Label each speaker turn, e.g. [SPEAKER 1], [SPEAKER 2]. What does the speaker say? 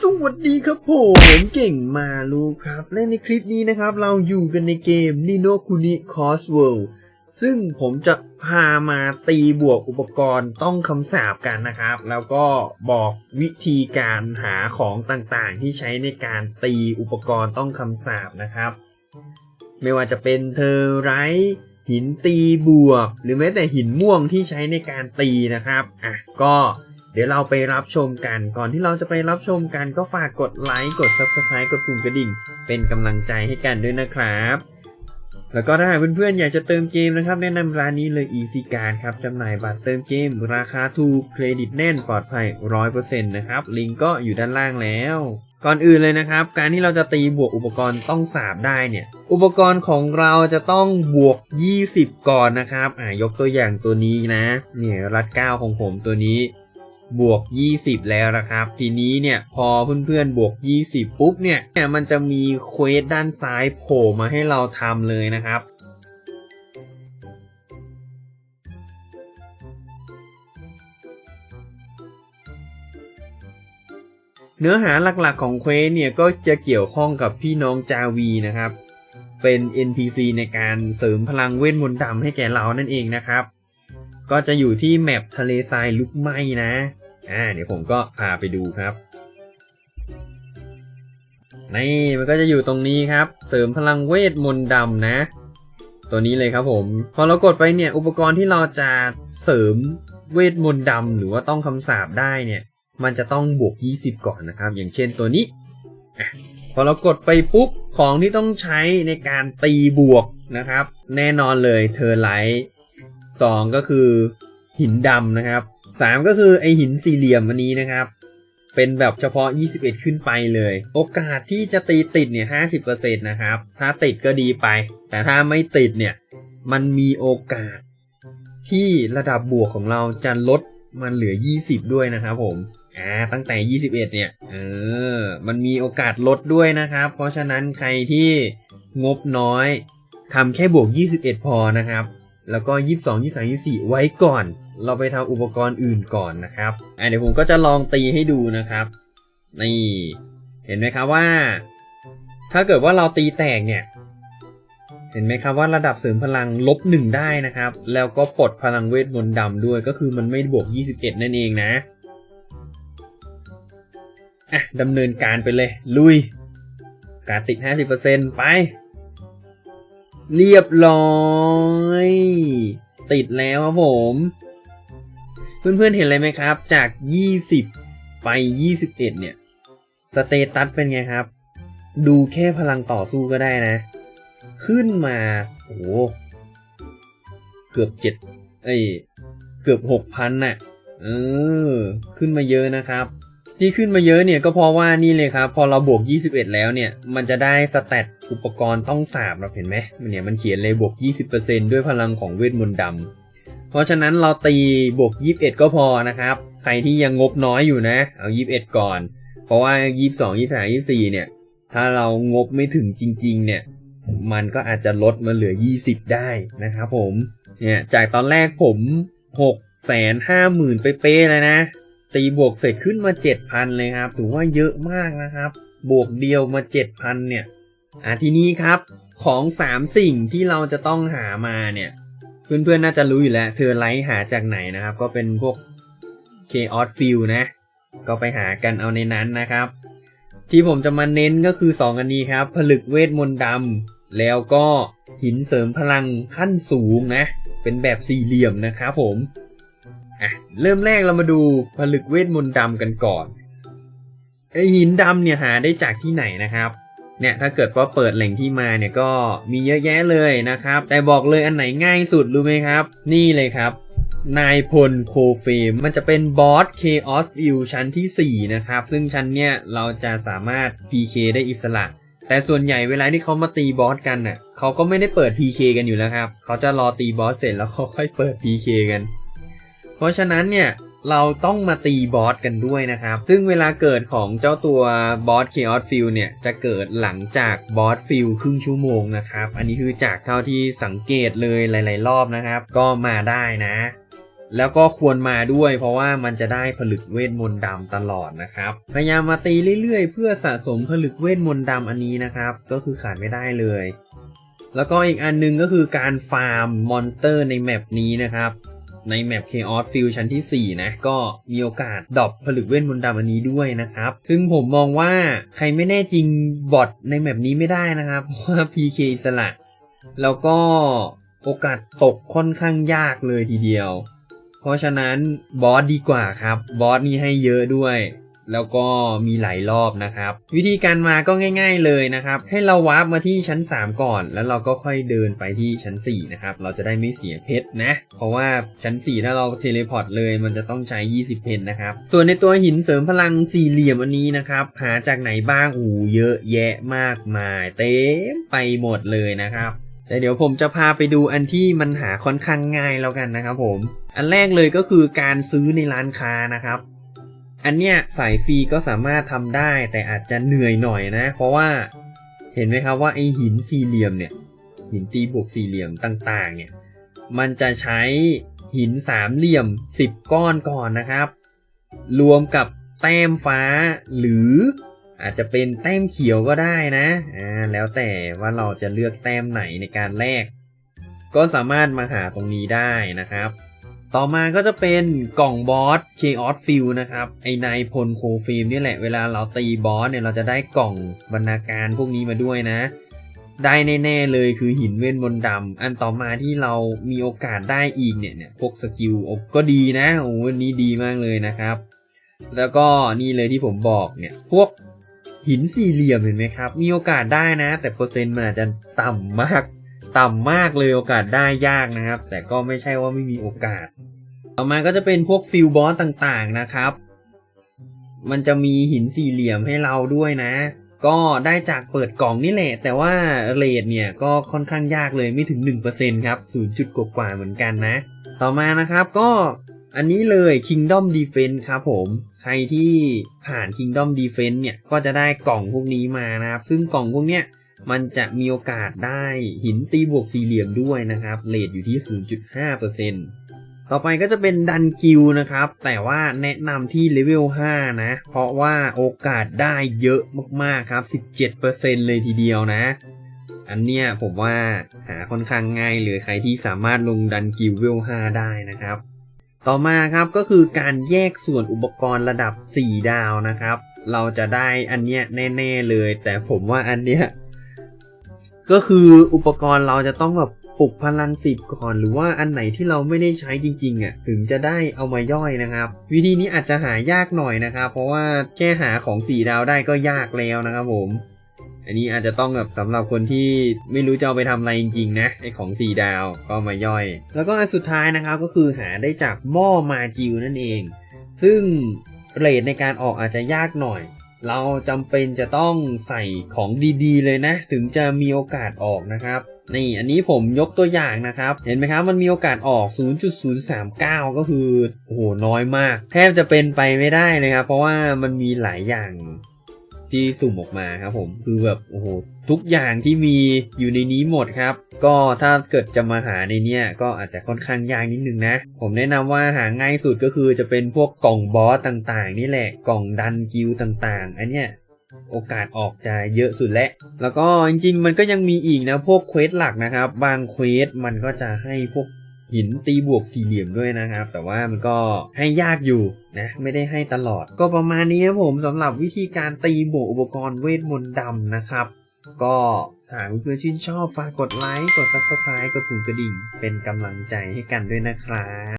[SPEAKER 1] สวัสดีครับผมเก่งมาลูครับ และในคลิปนี้นะครับ เราอยู่กันในเกม Nino Kuni Cross World ซึ่งผมจะพามาตีบวกอุปกรณ์ต้องคำสาบกันนะครับ แล้วก็บอกวิธีการหาของต่างๆ ที่ใช้ในการตีอุปกรณ์ต้องคำสาบนะครับ ไม่ว่าจะเป็นเทอร์ไรท์หินตีบวก หรือแม้แต่หินม่วงที่ใช้ในการตีนะครับอะก็ เดี๋ยวเราไปรับชมกัน ก่อนที่เราจะไปรับชมกันก็ฝากกดไลค์กด Subscribe กดปุ่มกระดิ่ง เป็นกำลังใจให้กันด้วยนะครับ แล้วก็ถ้าหากเพื่อนๆอยากจะเติมเกมนะครับ แนะนำร้านนี้เลย Easy Card ครับจำหน่ายบัตรเติมเกม ราคาถูกเครดิตแน่นปลอดภัย 100%นะครับ ลิงก์ก็อยู่ด้านล่างแล้วก่อนอื่นเลยนะครับ การที่เราจะตีบวกอุปกรณ์ต้องสาบได้เนี่ย อุปกรณ์ของเราจะต้องบวก 20 ก่อนนะครับ อ่ายกตัวอย่างตัวนี้นะ เนี่ยรัดเก้าของผมตัวนี้ บวก 20 แล้วนะครับ ทีนี้เนี่ยพอเพื่อนๆบวก 20 ปุ๊บเนี่ยเนี่ยมันจะมีเควสด้านซ้ายโผล่มาให้เราทำเลยนะครับเนื้อหาหลักๆของเควสเนี่ยก็จะเกี่ยวข้องกับพี่น้องจาวีนะครับ เป็น NPC ในการเสริมพลังเวทมนต์ดำให้แก่เรานั่นเองนะครับ ก็จะอยู่ที่แมปทะเลทรายลุกไหม้นะ อ่า เดี๋ยวผมก็พาไปดูครับ นี่มันก็จะอยู่ตรงนี้ครับ เสริมพลังเวทมนต์ดำนะ ตัวนี้เลยครับผม พอเรากดไปเนี่ย อุปกรณ์ที่เราจะเสริมเวทมนต์ดำหรือว่าต้องคำสาบได้เนี่ย มันจะต้องบวก 20 ก่อนนะครับ อย่างเช่นตัวนี้ พอเรากดไปปุ๊บ ของที่ต้องใช้ในการตีบวกนะครับ แน่นอนเลยเทอร์ไลท์ สองก็คือหินดำนะครับสามก็คือไอหินสี่เหลี่ยมอันนี้นะครับ เป็นแบบเฉพาะ 21 ขึ้นไปเลย โอกาสที่จะตีติดเนี่ย50%นะครับ ถ้าติดก็ดีไป แต่ถ้าไม่ติดเนี่ยมันมีโอกาสที่ระดับบวกของเราจะลดมันเหลือ 20 ด้วยนะครับผมอ่าตั้งแต่ 21 เนี่ยเออมันมีโอกาสลดด้วยนะครับ เพราะฉะนั้นใครที่งบน้อยทำแค่บวก 21 พอนะครับ แล้วก็22 23 24ไว้ก่อน เราไปทำอุปกรณ์อื่นก่อนนะครับอ่าเดี๋ยวผมก็จะลองตีให้ดูนะครับนี่เห็นไหมครับว่า ถ้าเกิดว่าเราตีแตกเนี่ย เห็นไหมครับว่าระดับเสริมพลังลบหนึ่งได้นะครับ แล้วก็ปลดพลังเวทมนต์ดำด้วยก็คือมันไม่บวก 21 นั่นเองนะอะดำเนินการไปเลย ลุย การติด 50%ไป เรียบร้อย ติดแล้วครับผม เพื่อนๆเห็นเลยไหมครับ จาก 20 ไป 21 เนี่ย สเตตัสเป็นไงครับ ดูแค่พลังต่อสู้ก็ได้นะ ขึ้นมา โอ้โหเกือบเจ็ดเอ้ย เกือบหกพันน่ะ เออ ขึ้นมาเยอะนะครับ ที่ขึ้นมาเยอะเนี่ยก็เพราะว่านี่เลยครับ พอเราบวก 21 แล้วเนี่ย มันจะได้สแตทอุปกรณ์ต้องสาบเราเห็นไหมมันเนี่ยมันเขียนเลยบวก 20%ด้วยพลังของเวทมนต์ดำเพราะฉะนั้นเราตีบวก 21 ก็พอนะครับ ใครที่ยังงบน้อยอยู่นะ เอา 21 ก่อน เพราะว่า 22 23 24 เนี่ย ถ้าเรางบไม่ถึงจริง ๆ เนี่ย มันก็อาจจะลดมาเหลือ 20 ได้นะครับผม เนี่ยจากตอนแรกผม6แสนห้าหมื่นเป๊ะเลยนะ ตีบวกเสร็จขึ้นมา 7,000 เลยครับ ถือว่าเยอะมากนะครับ บวกเดียวมา 7,000 เนี่ย อะทีนี้ครับของ 3 สิ่งที่เราจะต้องหามาเนี่ย เพื่อนๆ น่าจะรู้อยู่แล้ว เธอไลท์หาจากไหนนะครับ ก็เป็นพวก Chaos Field นะ ก็ไปหากันเอาในนั้นนะครับ ที่ผมจะมาเน้นก็คือ 2 อันนี้ครับ ผลึกเวทมนต์ดำแล้วก็หินเสริมพลังขั้นสูงนะ เป็นแบบสี่เหลี่ยมนะครับผม อะเริ่มแรกเรามาดูผลึกเวทมนต์ดำกันก่อนไอหินดำเนี่ยหาได้จากที่ไหนนะครับเนี่ยถ้าเกิดว่าเปิดแหล่งที่มาเนี่ยก็มีเยอะแยะเลยนะครับ แต่บอกเลยอันไหนง่ายสุดรู้ไหมครับ นี่เลยครับ นายพลโคเฟมมันจะเป็นบอส Chaos View ชั้นที่ 4 นะครับ ซึ่งชั้นเนี้ยเราจะสามารถ PK ได้อิสระ แต่ส่วนใหญ่เวลาที่เขามาตีบอสกันน่ะเขาก็ไม่ได้เปิด PK กันอยู่แล้วครับ เขาจะรอตีบอสเสร็จแล้วเขาค่อยเปิด PK กัน ราะฉะนั้นเนี่ยเราต้องมาตีบอสกันด้วยนะครับ ซึ่งเวลาเกิดของเจ้าตัวบอส Chaos Field เนี่ย จะเกิดหลังจากบอสฟิลครึ่งชั่วโมงนะครับ อันนี้คือจากเท่าที่สังเกตเลยหลาย ๆ รอบนะครับ ก็มาได้นะ แล้วก็ควรมาด้วย เพราะว่ามันจะได้ผลึกเวทมนต์ดำตลอดนะครับ พยายามมาตีเรื่อย ๆ เพื่อสะสมผลึกเวทมนต์ดำอันนี้นะครับ ก็คือขาดไม่ได้เลย แล้วก็อีกอันหนึงก็คือการฟาร์มมอนสเตอร์ในแมปนี้นะครับ ในแมป Chaos Field ชั้นที่ 4 นะ ก็มีโอกาสดรอปผลึกเวทมนต์ดำอันนี้ด้วยนะครับ ซึ่งผมมองว่าใครไม่แน่จริงบอทในแมปนี้ไม่ได้นะครับ เพราะว่า PK อิสระ แล้วก็โอกาสตกค่อนข้างยากเลยทีเดียว เพราะฉะนั้นบอสดีกว่าครับ บอสนี่ให้เยอะด้วย แล้วก็มีหลายรอบนะครับ วิธีการมาก็ง่าย ๆเลยนะครับ ให้เราวาร์ปมาที่ชั้น 3 ก่อน แล้วเราก็ค่อยเดินไปที่ชั้น 4 นะครับ เราจะได้ไม่เสียเพชรนะ เพราะว่าชั้น 4 ถ้าเราเทเลพอร์ตเลย มันจะต้องใช้ 20 เพชรนะครับ ส่วนในตัวหินเสริมพลังสี่เหลี่ยมอันนี้นะครับ หาจากไหนบ้างอูเยอะแยะมากมาย เต็มไปหมดเลยนะครับแต่เดี๋ยวผมจะพาไปดูอันที่มันหาค่อนข้างง่ายแล้วกันนะครับผม อันแรกเลยก็คือการซื้อในร้านค้านะครับ อันเนี้ยสายฟรีก็สามารถทำได้แต่อาจจะเหนื่อยหน่อยนะ เพราะว่าเห็นไหมครับว่าไอหินสี่เหลี่ยมเนี่ยหินตีบวกสี่เหลี่ยมต่างๆเนี่ยมันจะใช้หินสามเหลี่ยม 10 ก้อนก่อนนะครับ รวมกับแต้มฟ้าหรืออาจจะเป็นแต้มเขียวก็ได้นะอ่าแล้วแต่ว่าเราจะเลือกแต้มไหนในการแลกก็สามารถมาหาตรงนี้ได้นะครับ ต่อมาก็จะเป็นกล่องบอส Chaos Field นะครับ ไอนายพลโคฟิล์มนี่แหละ เวลาเราตีบอสเนี่ยเราจะได้กล่องบรรณาการพวกนี้มาด้วยนะ ได้แน่ๆเลยคือหินเวทมนต์ดำอันต่อมาที่เรามีโอกาสได้อีกเนี่ยเนี่ยพวกสกิลก็ดีนะโอ้วันนี้ดีมากเลยนะครับ แล้วก็นี่เลยที่ผมบอกเนี่ยพวกหินสี่เหลี่ยมเห็นไหมครับ มีโอกาสได้นะ แต่เปอร์เซ็นต์มันอาจจะต่ำมาก ต่ำมากเลยโอกาสได้ยากนะครับ แต่ก็ไม่ใช่ว่าไม่มีโอกาส ต่อมาก็จะเป็นพวกฟิลบอสต่างๆนะครับ มันจะมีหินสี่เหลี่ยมให้เราด้วยนะ ก็ได้จากเปิดกล่องนี่แหละ แต่ว่าเรทเนี่ยก็ค่อนข้างยากเลยไม่ถึง 1%ครับ0จุดกว่าเหมือนกันนะ ต่อมานะครับก็อันนี้เลย Kingdom Defense ครับผม ใครที่ผ่าน Kingdom Defense เนี่ย ก็จะได้กล่องพวกนี้มานะครับ ซึ่งกล่องพวกเนี้ย มันจะมีโอกาสได้หินตีบวกสี่เหลี่ยมด้วยนะครับเรทอยู่ที่ 0.5%ต่อไปก็จะเป็นดันกิลนะครับ แต่ว่าแนะนำที่เลเวล 5 นะ เพราะว่าโอกาสได้เยอะมาก ๆ ครับ 17%เลยทีเดียวนะ อันเนี้ยผมว่าหาค่อนข้างง่ายเลยใครที่สามารถลงดันกิลเวล 5 ได้นะครับ ต่อมาครับก็คือการแยกส่วนอุปกรณ์ระดับ 4 ดาวนะครับ เราจะได้อันเนี้ยแน่ ๆเลย แต่ผมว่าอันเนี้ย ก็คืออุปกรณ์เราจะต้องแบบปลุกพลังสิบก่อน หรือว่าอันไหนที่เราไม่ได้ใช้จริงๆอะถึงจะได้เอามาย่อยนะครับ วิธีนี้อาจจะหายากหน่อยนะครับ เพราะว่าแค่หาของสี่ดาวได้ก็ยากแล้วนะครับผม อันนี้อาจจะต้องแบบสำหรับคนที่ไม่รู้จะเอาไปทำอะไรจริงๆนะไอของสี่ดาวก็มาย่อย แล้วก็อันสุดท้ายนะครับก็คือหาได้จากหม้อมาจิวนั่นเอง ซึ่งเรทในการออกอาจจะยากหน่อย เราจำเป็นจะต้องใส่ของดีๆ เลยนะ ถึงจะมีโอกาสออกนะครับนี่อันนี้ผมยกตัวอย่างนะครับ เห็นไหมครับ มันมีโอกาสออก 0.039 ก็คือ โอ้โห น้อยมาก แทบจะเป็นไปไม่ได้เลยครับ เพราะว่ามันมีหลายอย่าง ที่สุ่มออกมาครับผมคือแบบโอ้โหทุกอย่างที่มีอยู่ในนี้หมดครับ ก็ถ้าเกิดจะมาหาในเนี้ยก็อาจจะค่อนข้างยากนิดนึงนะ ผมแนะนำว่าหาง่ายสุดก็คือจะเป็นพวกกล่องบอสต่างๆ นี่แหละกล่องดันกิลต่างๆ อันเนี้ยโอกาสออกจะเยอะสุดแล้ว แล้วก็จริงๆ มันก็ยังมีอีกนะพวกเควสหลักนะครับ บางเควสมันก็จะให้พวก หินตีบวกสี่เหลี่ยมด้วยนะครับ แต่ว่ามันก็ให้ยากอยู่นะไม่ได้ให้ตลอด ก็ประมาณนี้ครับผมสำหรับวิธีการตีบวกอุปกรณ์เวทมนต์ดำนะครับ ก็หากเพื่อนชื่นชอบฝากกดไลค์ กด Subscribe กดปุ่มกระดิ่ง เป็นกำลังใจให้กันด้วยนะครับ